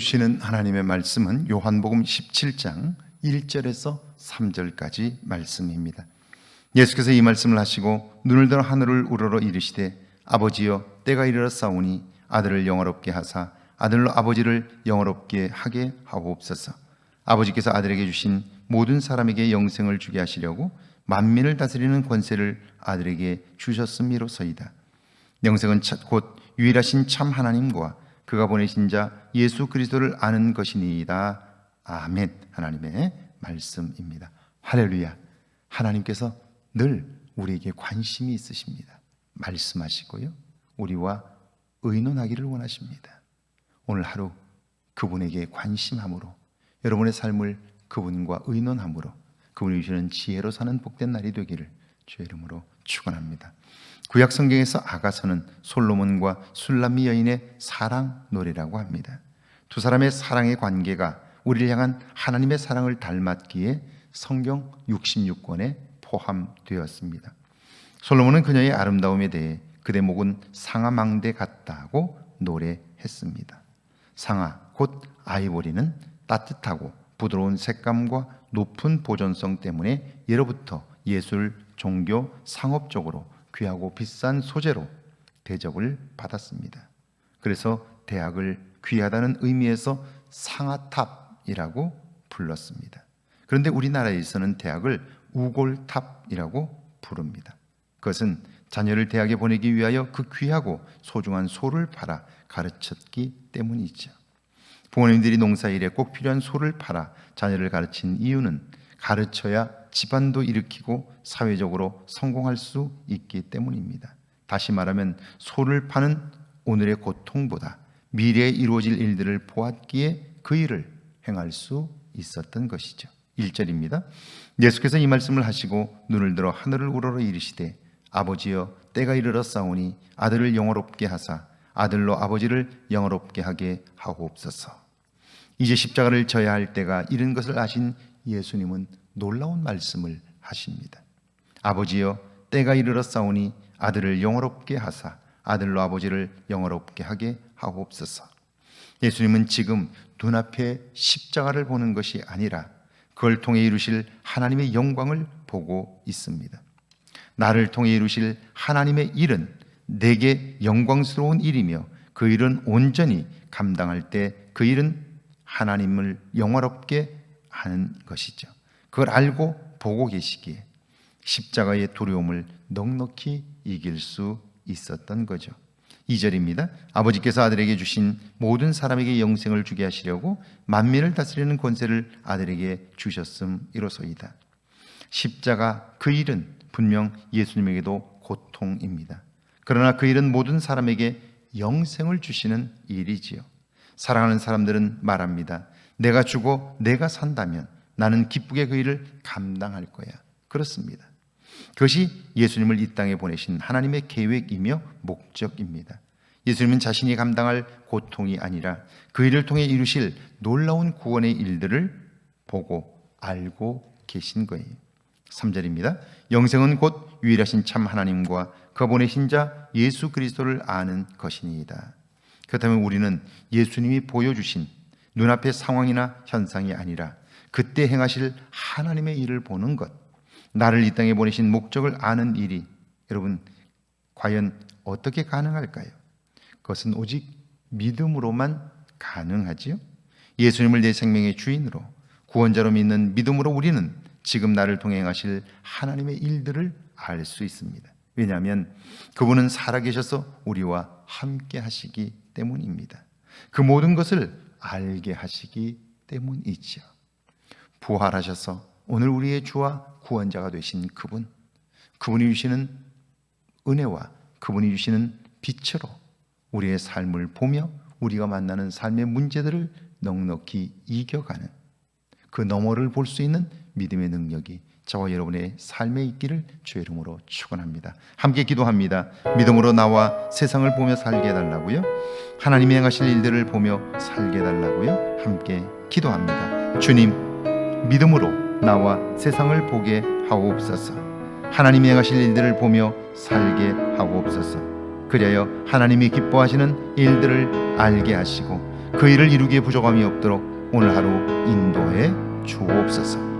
주시는 하나님의 말씀은 요한복음 17장 1절에서 3절까지 말씀입니다. 예수께서 이 말씀을 하시고 눈을 들어 하늘을 우러러 이르시되 아버지여 때가 이르렀사오니 아들을 영화롭게 하사 아들로 아버지를 영화롭게 하게 하옵소서. 아버지께서 아들에게 주신 모든 사람에게 영생을 주게 하시려고 만민을 다스리는 권세를 아들에게 주셨음이로소이다. 영생은 차- 곧 유일하신 참 하나님과 그가 보내신 자 예수 그리스도를 아는 것이니이다. 아멘. 하나님의 말씀입니다. 할렐루야. 하나님께서 늘 우리에게 관심이 있으십니다. 말씀하시고요. 우리와 의논하기를 원하십니다. 오늘 하루 그분에게 관심함으로 여러분의 삶을 그분과 의논함으로 그분이 주시는 지혜로 사는 복된 날이 되기를 주의 이름으로 축원합니다. 구약 성경에서 아가서는 솔로몬과 술람미 여인의 사랑 노래라고 합니다. 두 사람의 사랑의 관계가 우리를 향한 하나님의 사랑을 닮았기에 성경 66권에 포함되었습니다. 솔로몬은 그녀의 아름다움에 대해 그 대 목은 상아망대 같다고 노래했습니다. 상아 곧 아이보리는 따뜻하고 부드러운 색감과 높은 보존성 때문에 예로부터 예술, 종교, 상업적으로 귀하고 비싼 소재로 대접을 받았습니다. 그래서 대학을 귀하다는 의미에서 상아탑이라고 불렀습니다. 그런데 우리나라에서는 대학을 우골탑이라고 부릅니다. 그것은 자녀를 대학에 보내기 위하여 그 귀하고 소중한 소를 팔아 가르쳤기 때문이죠. 부모님들이 농사일에 꼭 필요한 소를 팔아 자녀를 가르친 이유는 가르쳐야 집안도 일으키고 사회적으로 성공할 수 있기 때문입니다. 다시 말하면 소를 파는 오늘의 고통보다 미래에 이루어질 일들을 보았기에 그 일을 행할 수 있었던 것이죠. 1절입니다. 예수께서 이 말씀을 하시고 눈을 들어 하늘을 우러러 이르시되 아버지여 때가 이르렀사오니 아들을 영화롭게 하사 아들로 아버지를 영화롭게 하게 하옵소서. 이제 십자가를 져야 할 때가 이른 것을 아신 예수님은 놀라운 말씀을 하십니다. 아버지여 때가 이르렀사오니 아들을 영화롭게 하사 아들로 아버지를 영화롭게 하게 하옵소서. 예수님은 지금 눈앞에 십자가를 보는 것이 아니라 그걸 통해 이루실 하나님의 영광을 보고 있습니다. 나를 통해 이루실 하나님의 일은 내게 영광스러운 일이며 그 일은 온전히 감당할 때 그 일은 하나님을 영화롭게 하는 것이죠. 그걸 알고 보고 계시기에 십자가의 두려움을 넉넉히 이길 수 있었던 거죠. 2절입니다. 아버지께서 아들에게 주신 모든 사람에게 영생을 주게 하시려고 만민을 다스리는 권세를 아들에게 주셨음 이로소이다. 십자가 그 일은 분명 예수님에게도 고통입니다. 그러나 그 일은 모든 사람에게 영생을 주시는 일이지요. 사랑하는 사람들은 말합니다. 내가 죽어 내가 산다면 나는 기쁘게 그 일을 감당할 거야. 그렇습니다. 그것이 예수님을 이 땅에 보내신 하나님의 계획이며 목적입니다. 예수님은 자신이 감당할 고통이 아니라 그 일을 통해 이루실 놀라운 구원의 일들을 보고 알고 계신 거예요. 3절입니다. 영생은 곧 유일하신 참 하나님과 그 보내신 자 예수 그리스도를 아는 것이니이다. 그렇다면 우리는 예수님이 보여주신 눈앞의 상황이나 현상이 아니라 그때 행하실 하나님의 일을 보는 것, 나를 이 땅에 보내신 목적을 아는 일이 여러분 과연 어떻게 가능할까요? 그것은 오직 믿음으로만 가능하지요. 예수님을 내 생명의 주인으로 구원자로 믿는 믿음으로 우리는 지금 나를 통해 행하실 하나님의 일들을 알 수 있습니다. 왜냐하면 그분은 살아계셔서 우리와 함께 하시기 때문입니다. 그 모든 것을 알게 하시기 때문이죠. 부활하셔서 오늘 우리의 주와 구원자가 되신 그분, 그분이 주시는 은혜와 그분이 주시는 빛으로 우리의 삶을 보며 우리가 만나는 삶의 문제들을 넉넉히 이겨가는 그 너머를 볼 수 있는 믿음의 능력이 저와 여러분의 삶에 있기를 주의 이름으로 축원합니다. 함께 기도합니다. 믿음으로 나와 세상을 보며 살게 해달라고요. 하나님이 행하실 일들을 보며 살게 해달라고요. 함께 기도합니다. 주님, 믿음으로 나와 세상을 보게 하옵소서. 하나님이 행하실 일들을 보며 살게 하옵소서. 그리하여 하나님이 기뻐하시는 일들을 알게 하시고 그 일을 이루기에 부족함이 없도록 오늘 하루 인도해 주옵소서.